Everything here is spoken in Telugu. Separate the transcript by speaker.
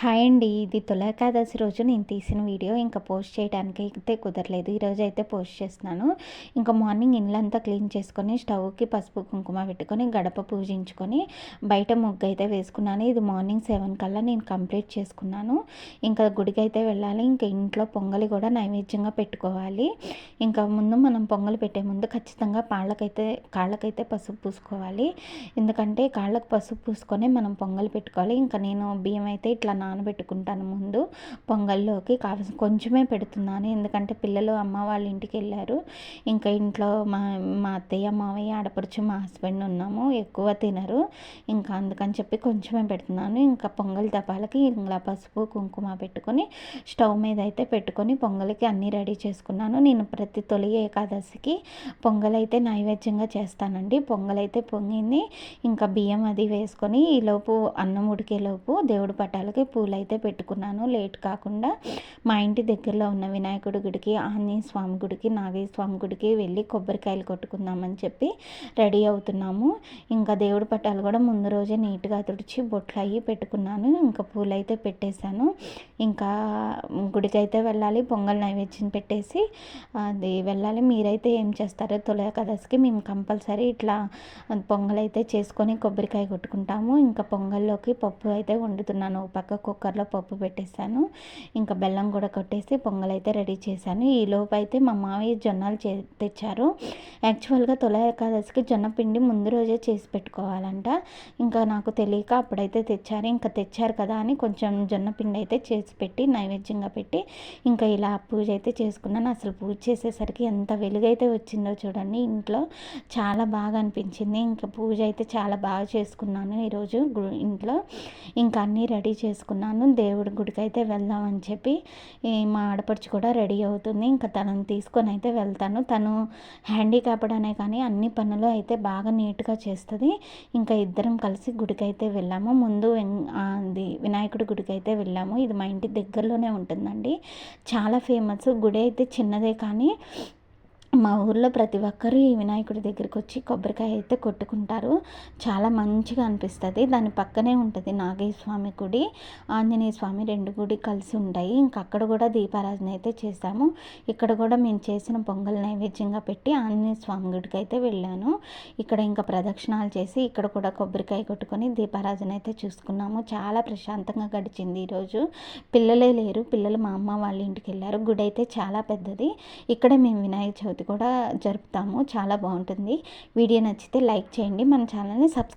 Speaker 1: హాయ్ అండి ఇది తులాకాదశి రోజు నేను తీసిన వీడియో. ఇంకా పోస్ట్ చేయడానికి అయితే కుదరలేదు. ఈరోజు అయితే పోస్ట్ చేస్తున్నాను. ఇంకా మార్నింగ్ ఇల్లంతా క్లీన్ చేసుకొని స్టవ్కి పసుపు కుంకుమ పెట్టుకొని గడప పూజించుకొని బయట ముగ్గు అయితే వేసుకున్నాను. ఇది మార్నింగ్ సెవెన్ కల్లా నేను కంప్లీట్ చేసుకున్నాను. ఇంకా గుడికి అయితే వెళ్ళాలి. ఇంకా ఇంట్లో పొంగలి కూడా నైవేద్యంగా పెట్టుకోవాలి. ఇంకా ముందు మనం పొంగలి పెట్టే ముందు ఖచ్చితంగా కాళ్ళకైతే కాళ్ళకైతే పసుపు పూసుకోవాలి. ఎందుకంటే కాళ్ళకు పసుపు పూసుకొని మనం పొంగలి పెట్టుకోవాలి. ఇంకా నేను బియ్యం అయితే ఇట్లా నానబెట్టుకుంటాను ముందు. పొంగల్లోకి కావాల్సిన కొంచెమే పెడుతున్నాను. ఎందుకంటే పిల్లలు అమ్మ వాళ్ళ ఇంటికి వెళ్ళారు. ఇంకా ఇంట్లో మా మా అత్తయ్య మావయ్య ఆడపడుచు మా హస్బెండ్ ఉన్నాము. ఎక్కువ తినరు. ఇంకా అందుకని చెప్పి కొంచెమే పెడుతున్నాను. ఇంకా పొంగల్ తపాలకి ఇలా పసుపు కుంకుమ పెట్టుకొని స్టవ్ మీద అయితే పెట్టుకొని పొంగల్కి అన్నీ రెడీ చేసుకున్నాను. నేను ప్రతి తొలి ఏకాదశికి పొంగల్ అయితే నైవేద్యంగా చేస్తానండి. పొంగల్ అయితే పొంగింది. ఇంకా బియ్యం అది వేసుకొని ఈలోపు అన్నం ఉడికేలోపు దేవుడి పటాలకి పూలు అయితే పెట్టుకున్నాను. లేట్ కాకుండా మా ఇంటి దగ్గరలో ఉన్న వినాయకుడి గుడికి ఆంజనేయ స్వామి గుడికి నాగయ్య స్వామి గుడికి వెళ్ళి కొబ్బరికాయలు కొట్టుకుందామని చెప్పి రెడీ అవుతున్నాము. ఇంకా దేవుడి పట్టాలు కూడా ముందు రోజే నీట్గా తుడిచి బొట్లు అయ్యి పెట్టుకున్నాను. ఇంకా పూలు అయితే పెట్టేశాను. ఇంకా గుడికి అయితే వెళ్ళాలి. పొంగల్ నైవేద్యం పెట్టేసి అది వెళ్ళాలి. మీరైతే ఏం చేస్తారో తొలి కదస్కి మేము కంపల్సరీ ఇట్లా పొంగల్ అయితే చేసుకొని కొబ్బరికాయ కొట్టుకుంటాము. ఇంకా పొంగల్లోకి పప్పు అయితే వండుతున్నాను. పక్క కుక్కర్లో పప్పు పెట్టేశాను. ఇంకా బెల్లం కూడా కొట్టేసి పొంగల్ అయితే రెడీ చేశాను. ఈ లోపు అయితే మా మావయ్య జొన్నలు చే తెచ్చారు. యాక్చువల్గా తొల ఏకాదశికి జొన్న పిండి ముందు రోజే చేసి పెట్టుకోవాలంట. ఇంకా నాకు తెలియక అప్పుడైతే తెచ్చారు. ఇంకా తెచ్చారు కదా అని కొంచెం జొన్న పిండి అయితే చేసి పెట్టి నైవేద్యంగా పెట్టి ఇంకా ఇలా పూజ అయితే చేసుకున్నాను. అసలు పూజ చేసేసరికి ఎంత వెలుగైతే వచ్చిందో చూడండి. ఇంట్లో చాలా బాగా అనిపించింది. ఇంకా పూజ అయితే చాలా బాగా చేసుకున్నాను ఈరోజు ఇంట్లో. ఇంకా అన్నీ రెడీ చేసుకున్నాను. దేవుడి గుడికి అయితే వెళ్దామని చెప్పి మా ఆడపడుచు కూడా రెడీ అవుతుంది. ఇంకా తనను తీసుకొని అయితే వెళ్తాను. తను హ్యాండిక్యాప్డ్ అనే కానీ అన్ని పనులు అయితే బాగా నీట్గా చేస్తుంది. ఇంకా ఇద్దరం కలిసి గుడికి అయితే వెళ్ళాము. ముందు అది వినాయకుడి గుడికి అయితే వెళ్ళాము. ఇది మా ఇంటి దగ్గరలోనే ఉంటుందండి. చాలా ఫేమస్. గుడి అయితే చిన్నదే కానీ మా ఊర్లో ప్రతి ఒక్కరూ ఈ వినాయకుడి దగ్గరికి వచ్చి కొబ్బరికాయ అయితే కొట్టుకుంటారు. చాలా మంచిగా అనిపిస్తుంది. దాని పక్కనే ఉంటుంది నాగయ్య స్వామి గుడి ఆంజనేయ స్వామి రెండు గుడి కలిసి ఉంటాయి. ఇంకా అక్కడ కూడా దీపారాధన అయితే చేశాము ఇక్కడ కూడా మేము చేసిన పొంగల్ నైవేద్యంగా పెట్టి ఆంజనేయ స్వామి గుడికి అయితే వెళ్ళాను. ఇక్కడ ఇంకా ప్రదక్షిణాలు చేసి ఇక్కడ కూడా కొబ్బరికాయ కొట్టుకొని దీపారాధన అయితే చూసుకున్నాము. చాలా ప్రశాంతంగా గడిచింది ఈరోజు పిల్లలే లేరు. పిల్లలు మా అమ్మ వాళ్ళ ఇంటికి వెళ్ళారు. గుడి అయితే చాలా పెద్దది. ఇక్కడే మేము వినాయక చవితి కూడా జరుపుతాము. చాలా బాగుంటుంది. వీడియో నచ్చితే లైక్ చేయండి. మన ఛానల్ని సబ్స్క్రైబ్